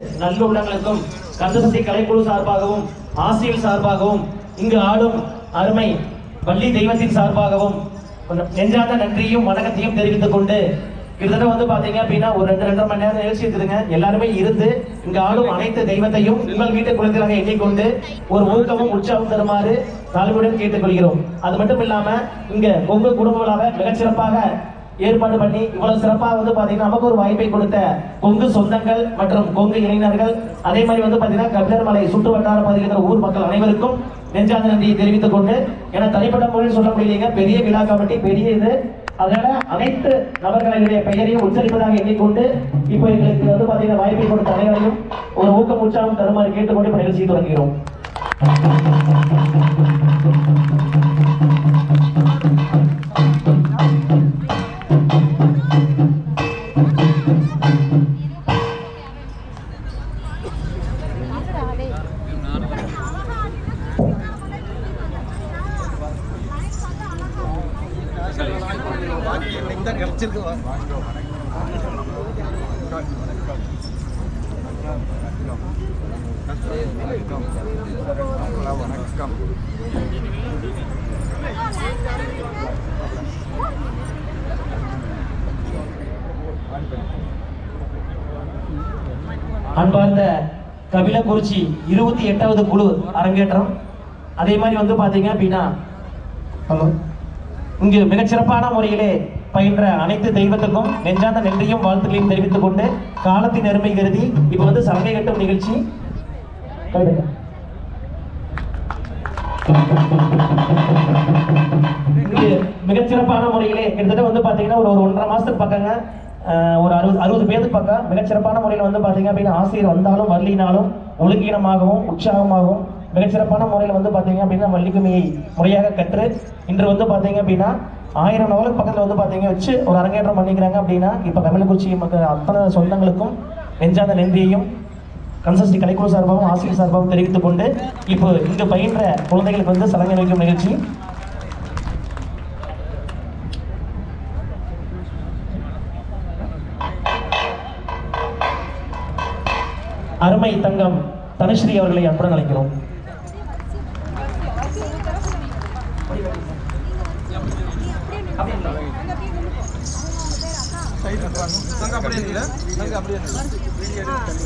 நல்லுள்ளங்களுக்கும் கந்தசக்தி கலைக்குழு சார்பாகவும் ஆசிரியர் சார்பாகவும் இங்கு ஆடும் அருமை வள்ளி தெய்வத்தின் சார்பாகவும் நெஞ்சார்ந்த நன்றியும் வணக்கத்தையும் தெரிவித்துக் கொண்டு கிட்டத்தட்ட வந்து பாத்தீங்க அப்படின்னா ஒரு ரெண்டு ரெண்டரை மணி நேரம் நிகழ்ச்சி இருக்குதுங்க எல்லாருமே இருந்து இங்க ஆளும் அனைத்து தெய்வத்தையும் உங்கள் வீட்டு குழந்தைகளாக எண்ணிக்கொண்டு ஒரு ஊக்கமும் உற்சாகம் தருமாறு தாழ்மையுடன் கேட்டுக்கொள்கிறோம். அது மட்டும் இல்லாம இங்க கொங்கு குடும்பங்களாக மிகச்சிறப்பாக ஏற்பாடு பண்ணி இவ்வளவு சிறப்பாக வந்து பாத்தீங்கன்னா நமக்கு ஒரு வாய்ப்பை கொடுத்த கொங்கு சொந்தங்கள் மற்றும் கொங்கு இளைஞர்கள். அதே மாதிரி வந்து பாத்தீங்கன்னா கபிலர்மலை சுற்று வட்டார பகுதியில் ஊர் மக்கள் அனைவருக்கும் நெஞ்சாந்த நன்றியை தெரிவித்துக் கொண்டு ஏன்னா தனிப்பட்ட முறையில் சொல்ல முடியலைங்க பெரிய விழா கமிட்டி பெரிய இது. அதனால அனைத்து நபர்களுடைய பெயரையும் உச்சரிப்பதாக எண்ணிக்கொண்டு இப்போ எங்களுக்கு வந்து பாத்தீங்கன்னா வாய்ப்பை கொடுத்த அனைவரையும் ஒரு ஊக்கம் உற்சாகம் தருமாறு கேட்டுக்கொண்டு இப்போ நிகழ்ச்சியை தொடங்குகிறோம். வணக்கம் அன்பார்ந்த கபிலக்குறிச்சி இருபத்தி எட்டாவது குழு அரங்கேற்றம். அதே மாதிரி வந்து பாத்தீங்க அப்படின்னா ஹலோ இங்கு மிகச்சிறப்பான முறையிலே பயின்ற அனைத்து தெய்வத்துக்கும் நெஞ்சார்ந்த நன்றியும் வாழ்த்துக்களையும் தெரிவித்துக் கொண்டு காலத்தின் அருமை கருதி இப்போ வந்து சலங்கை கட்டும் நிகழ்ச்சி. மிகச்சிறப்பான முறையிலே கிட்டத்தட்ட வந்து பாத்தீங்கன்னா ஒரு ஒரு ஒன்றரை மாசத்துக்கு பக்கங்க ஒரு அறுபது அறுபது பேருக்கு பக்கம் மிகச்சிறப்பான முறையில் வந்து பாத்தீங்க அப்படின்னா ஆசிரியர் வந்தாலும் வரலினாலும் ஒழுங்கீனமாகவும் உற்சாகமாகவும் மிகச்சிறப்பான முறையில் வந்து பாத்தீங்க அப்படின்னா வள்ளிக்குமியை முறையாக கற்று இன்று வந்து பாத்தீங்க அப்படின்னா ஆயிரம் நவலுக்கு பக்கத்தில் வந்து பாத்தீங்க வச்சு ஒரு அரங்கேற்றம் பண்ணிக்கிறாங்க அப்படின்னா இப்போ கமிழக்குறிச்சி மக்கள் அத்தனை சொந்தங்களுக்கும் நெஞ்சாந்த நன்றியையும் கன்சஸ்டி கலைக்குழு சார்பாகவும் ஆசிரியர் சார்பாகவும் தெரிவித்துக் கொண்டு இப்போ இங்கு பயின்ற குழந்தைகளுக்கு வந்து சலங்கை வைக்கும் நிகழ்ச்சி. அருமை தங்கம் தனுஸ்ரீ அவர்களை அன்புடன் அழைக்கிறோம்.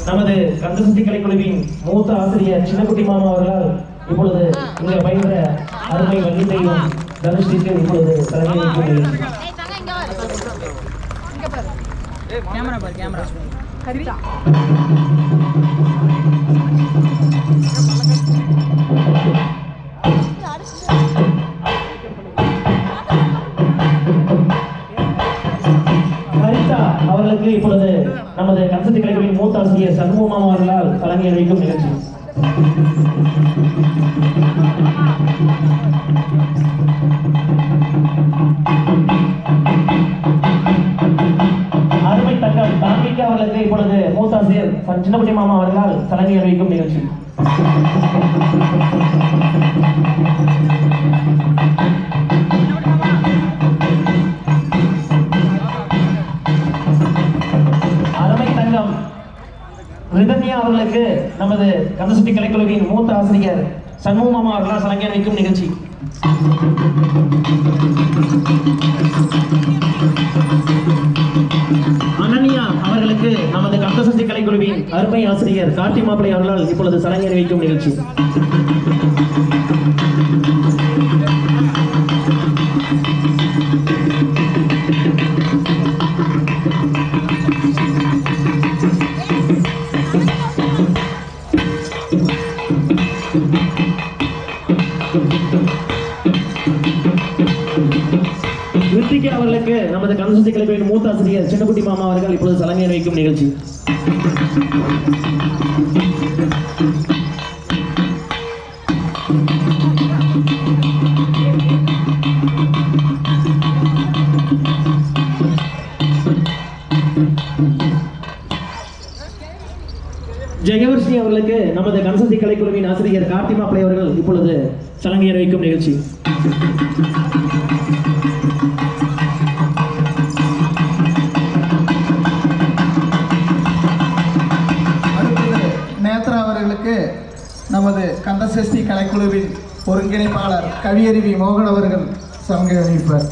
நமது கந்தசக்தி கலைக்குழுவின் மூத்த ஆசிரியர் சின்னக்குட்டி மாமா அவர்களால் இப்பொழுது இங்கே பயின்ற அருமை வள்ளி தனுஷ்டிக்கு இப்பொழுது தலைமை வைக்கும் கேமரா பார் கேமரா கரிதா ஹரிதா அவர்களுக்கு இப்பொழுது நமது கன்சர்ட் கலைகளின் மூத்த ஆசிரியர் சண்முகமா அவர்களால் தலைமை வைக்கும் நிகழ்ச்சி. அருமை தங்கம் தாம்பிகா அவர்களுக்கு இப்பொழுது மூத்த ஆசிரியர் ச- மாமா அவர்களால் தலைமை வைக்கும் நிகழ்ச்சி. ரிதன்யா அவர்களுக்கு நமது கந்தசக்தி கலைக்குழுவின் மூத்த ஆசிரியர் சண்முக மாமா அவர்களால் சலங்கை வைக்கும் நிகழ்ச்சி. அனன்யா அவர்களுக்கு நமது கந்தசக்தி கலைக்குழுவின் அருமை ஆசிரியர் கார்த்தி மாப்பிளை அவர்களால் இப்பொழுது சலங்கை வைக்கும் நிகழ்ச்சி. நடிகர் சின்னக்குட்டி மாமா அவர்கள் இப்பொழுது சலங்கை வைக்கும் நிகழ்ச்சி. ஜெயவர்ஷினி அவர்களுக்கு நமது கனசக்தி கலைக்குழுவின் ஆசிரியர் கார்த்திமா பிள்ளை அவர்கள் இப்பொழுது சலங்கையர் வைக்கும் நிகழ்ச்சி. நமது கலைக்குழுவின் ஒருங்கிணைப்பாளர் கவியருவி மோகன் அவர்கள் சங்க அறிவிப்பார்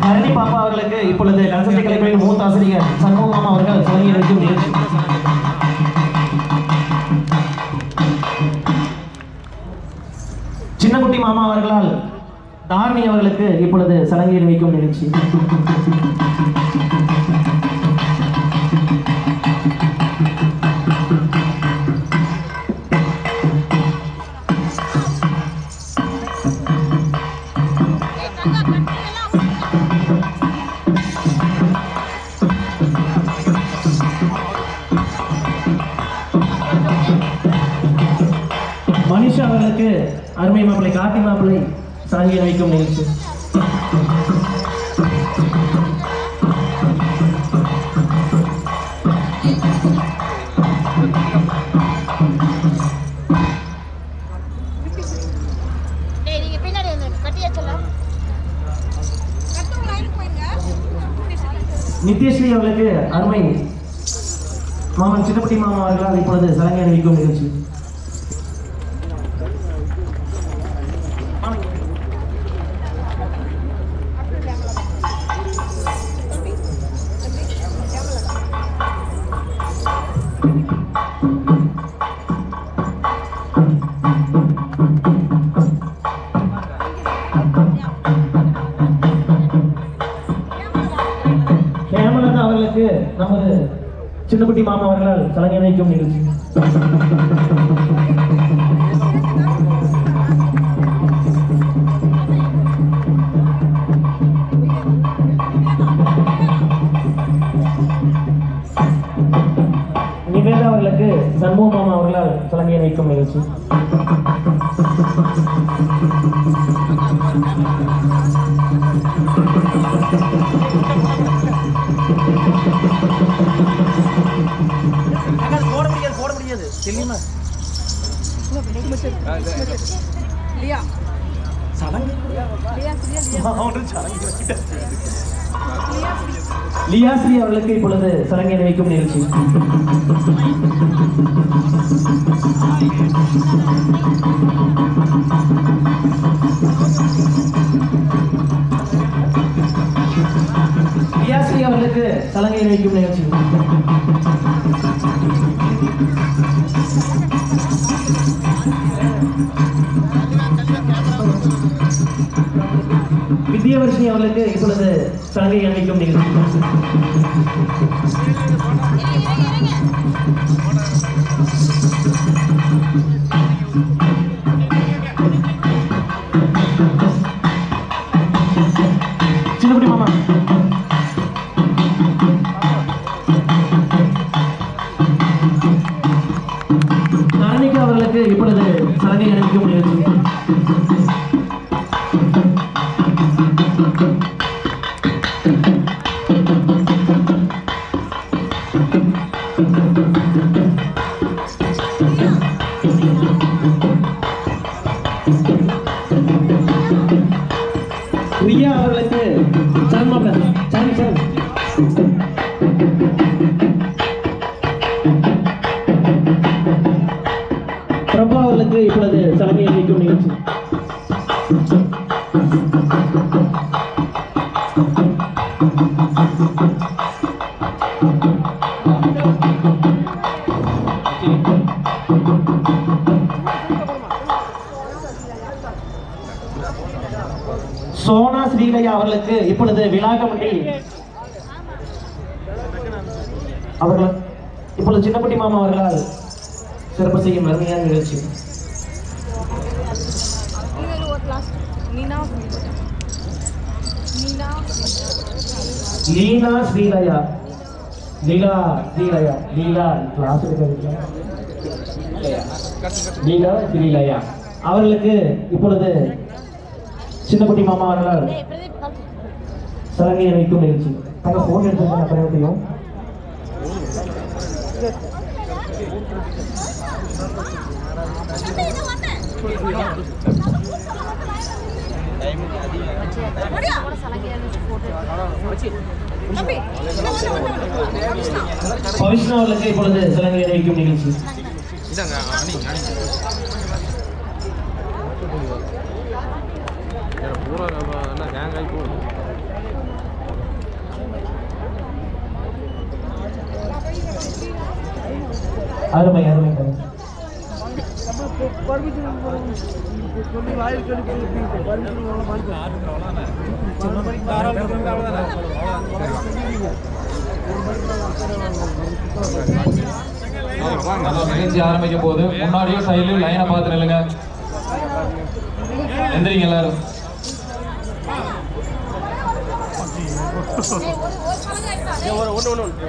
பரணி பாப்பா அவர்களுக்கு இப்பொழுது கலசத்தை கலைப்பின் மூத்த ஆசிரியர் சண்முகம் அவர்கள் தொடங்கி வைக்கும் நிகழ்ச்சி சின்னக்குட்டி மாமா அவர்களால் தாரணி அவர்களுக்கு இப்பொழுது சடங்கில் வைக்கும் நிகழ்ச்சி மனிஷா அவர்களுக்கு அருமை மாப்பிள்ளை காட்டி மாப்பிள்ளை சலங்கையில் வைக்கும் நிகழ்ச்சி நித்யஸ்ரீ அவர்களுக்கு அருமை. மாமன் சின்னப்பட்டி மாமா அவர்களால் இப்பொழுது சலங்கையில் வைக்கும் நிகழ்ச்சி. நமது சின்னக்குட்டி மாமா அவர்களால் சலங்கை வைக்கும் நிகழ்ச்சி. நிவேதா அவர்களுக்கு சண்முக மாமா அவர்களால் சலங்கை வைக்கும் நிகழ்ச்சி. லியா லியாஸ்ரீ அவர்களுக்கு இப்பொழுது சலங்கை வைக்கும் நிகழ்ச்சி. லியாஸ்ரீ அவர்களுக்கு சலங்கை வைக்கும் நிகழ்ச்சி. அவர்களுக்கு இப்பொழுது சலங்கை அணிவிக்கும் நிகழ்ச்சி. அவர்களுக்கு இப்பொழுது சலங்கை அணிவிக்கும் நிகழ்ச்சி. பிரபா இப்பொழுது தலைமையை அளிக்கும் நிகழ்ச்சி. சோனா ஸ்ரீலையா அவர்களுக்கு இப்பொழுது விலாகமண்டி அவர்கள் இப்பொழுது சின்னப்பட்டி மாமா அவர்களால் சிறப்பு செய்யும் அருமையான நிகழ்ச்சி இது ஒரு லாஸ்ட் மீனா மீனா லீனா ஸ்ரீலயா லீலா ஸ்ரீலயா லீலா கிளாஸ் லீலா ஸ்ரீலயா அவர்களுக்கு இப்பொழுது சின்னக்குட்டி மாமா அவர்களால். சலங்கை வைக்கும் நிகழ்ச்சி தங்க போன் எடுத்துங்க அப்புறம் முடியும் தம்பி, இதோ வந்தேன். கூட சலங்கையால போட்டு தம்பி இங்க வந்து வந்து வந்து அபிஷ்ணா பவிஷ்ணா அவர்களுக்கு இப்பொழுது சிலங்கை நிகழ்ச்சி இதாங்க அணி அணி பூரா எல்லாம் ஹேங் ஆகி போகுது அருமை அருமை. நிகழ்ச்சி ஆரம்பிக்கும் போது முன்னாடியும் சைட்லயும் லைனை பார்த்து நில்லுங்க. எந்திரிங்க எல்லாரும். ஒன்று ஒன்று ஒன்று